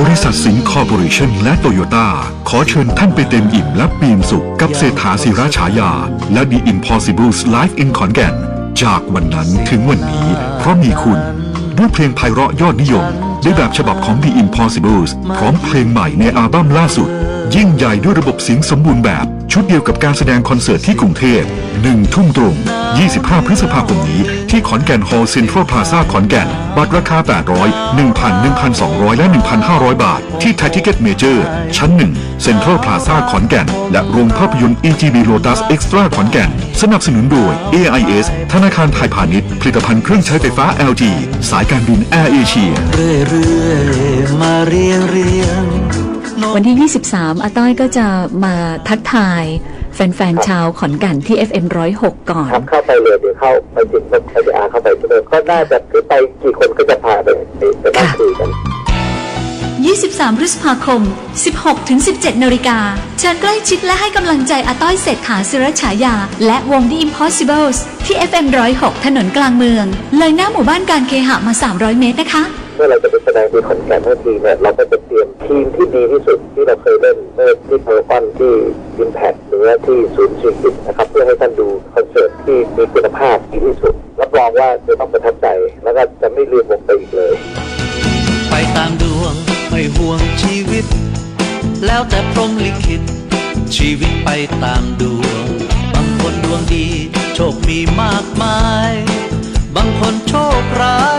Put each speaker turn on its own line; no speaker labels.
บริษัทสิงห์คอร์ปอเรชั่นและโตโยต้าขอเชิญท่านไปเต็มอิ่มและปีมสุขกับเศรษฐาศิราฉายา และ The Impossible Life in ขอนแก่น จากวันนั้นถึงวันนี้ เพราะมีคุณ ด้วยเพลงไพเราะยอดนิยม ด้วยแบบฉบับของ The Impossibles พร้อมเพลงใหม่ในอัลบั้มล่าสุด ยิ่งใหญ่ด้วยระบบเสียงสมบูรณ์แบบ ชุดเดียวกับการแสดงคอนเสิร์ตที่กรุงเทพ1ทุ่มตรง 25 พฤษภาคมนี้ ที่ขอนแก่นฮอลล์เซ็นทรัลพลาซาขอนแก่น บัตรราคา 800 1,000 1,200 และ 1,500 บาท ที่ไทยทิเก็ตเมเจอร์ชั้น 1 เซ็นทรัลพลาซาขอนแก่น และโรงภาพยนตร์ EGB Lotus Extra ขอนแก่น สนับสนุนโดย AIS ธนาคารไทยพาณิชย์ ผลิตภัณฑ์เครื่องใช้ไฟฟ้า LG สายการบินแอร์เอเชีย
เรื่อยๆมาเรียเรีย
วันที่ 23 อาต้อยก็จะมาทักทายแฟนๆ ชาวขอนแก่นที่ FM 106 ก่อน
ครับเข้าไปเลยเดี๋ยวเข้าไปจิตรถไฟอาเข้าไปเลยก็น่าจะคือไปกี่คนก็จะพาไปไปไปนั่งคุยกัน
23 พฤษภาคม 16-17 นาฬิกา เชิญใกล้ชิดและให้กำลังใจอาต้อยเศรษฐาศิรฉายา และวง The Impossibles ที่ FM 106 ถนนกลางเมือง เลยหน้าหมู่บ้านการเคหะมา 300 เมตรนะคะ
เมื่อเราจะไปแสดงที่ขอนแก่นทันทีเนี่ยเราก็จะเตรียม ทีมที่ดีที่สุดที่เราเคยเล่นเมื่อที่พารากอนที่อิมแพคหรือว่าที่ศูนย์ชิงกิจนะครับเพื่อให้ท่านดูคอนเสิร์ตที่มีคุณภาพดีที่สุดรับรองว่าจะต้องประทับใจ แล้วก็จะไม่ลืมวงไปอีกเลย
ไปตามดวงไม่ห่วงชีวิต แล้วแต่พรหมลิขิต ชีวิตไปตามดวง บางคนดวงดี โชคมีมากมาย บางคนโชคร้าย